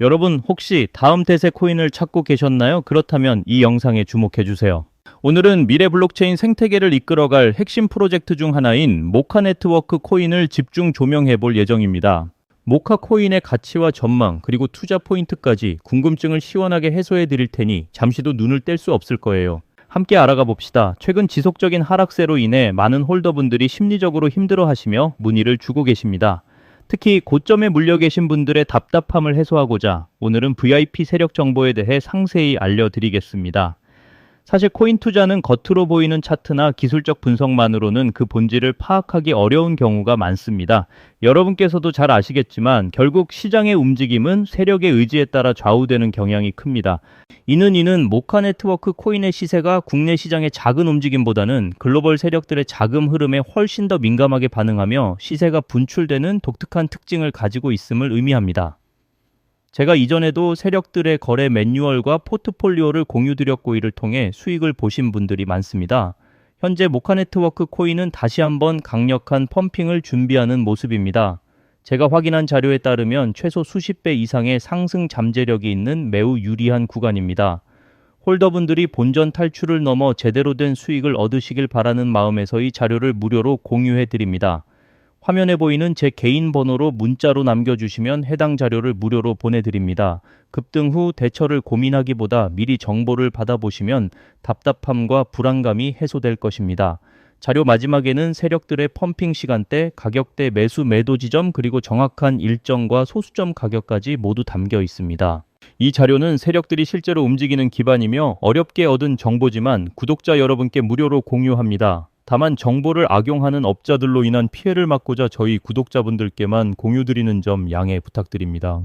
여러분 혹시 다음 대세 코인을 찾고 계셨나요? 그렇다면 이 영상에 주목해 주세요. 오늘은 미래 블록체인 생태계를 이끌어갈 핵심 프로젝트 중 하나인 모카 네트워크 코인을 집중 조명해 볼 예정입니다. 모카 코인의 가치와 전망, 그리고 투자 포인트까지 궁금증을 시원하게 해소해 드릴 테니 잠시도 눈을 뗄 수 없을 거예요. 함께 알아가 봅시다. 최근 지속적인 하락세로 인해 많은 홀더분들이 심리적으로 힘들어 하시며 문의를 주고 계십니다. 특히 고점에 물려 계신 분들의 답답함을 해소하고자 오늘은 VIP 세력 정보에 대해 상세히 알려드리겠습니다. 사실 코인 투자는 겉으로 보이는 차트나 기술적 분석만으로는 그 본질을 파악하기 어려운 경우가 많습니다. 여러분께서도 잘 아시겠지만 결국 시장의 움직임은 세력의 의지에 따라 좌우되는 경향이 큽니다. 이는 이는 모카 네트워크 코인의 시세가 국내 시장의 작은 움직임보다는 글로벌 세력들의 자금 흐름에 훨씬 더 민감하게 반응하며 시세가 분출되는 독특한 특징을 가지고 있음을 의미합니다. 제가 이전에도 세력들의 거래 매뉴얼과 포트폴리오를 공유드렸고 이를 통해 수익을 보신 분들이 많습니다. 현재 모카 네트워크 코인은 다시 한번 강력한 펌핑을 준비하는 모습입니다. 제가 확인한 자료에 따르면 최소 수십 배 이상의 상승 잠재력이 있는 매우 유리한 구간입니다. 홀더분들이 본전 탈출을 넘어 제대로 된 수익을 얻으시길 바라는 마음에서 이 자료를 무료로 공유해 드립니다. 화면에 보이는 제 개인 번호로 문자로 남겨주시면 해당 자료를 무료로 보내드립니다. 급등 후 대처를 고민하기보다 미리 정보를 받아보시면 답답함과 불안감이 해소될 것입니다. 자료 마지막에는 세력들의 펌핑 시간대, 가격대 매수 매도 지점, 그리고 정확한 일정과 소수점 가격까지 모두 담겨 있습니다. 이 자료는 세력들이 실제로 움직이는 기반이며 어렵게 얻은 정보지만 구독자 여러분께 무료로 공유합니다. 다만 정보를 악용하는 업자들로 인한 피해를 막고자 저희 구독자분들께만 공유드리는 점 양해 부탁드립니다.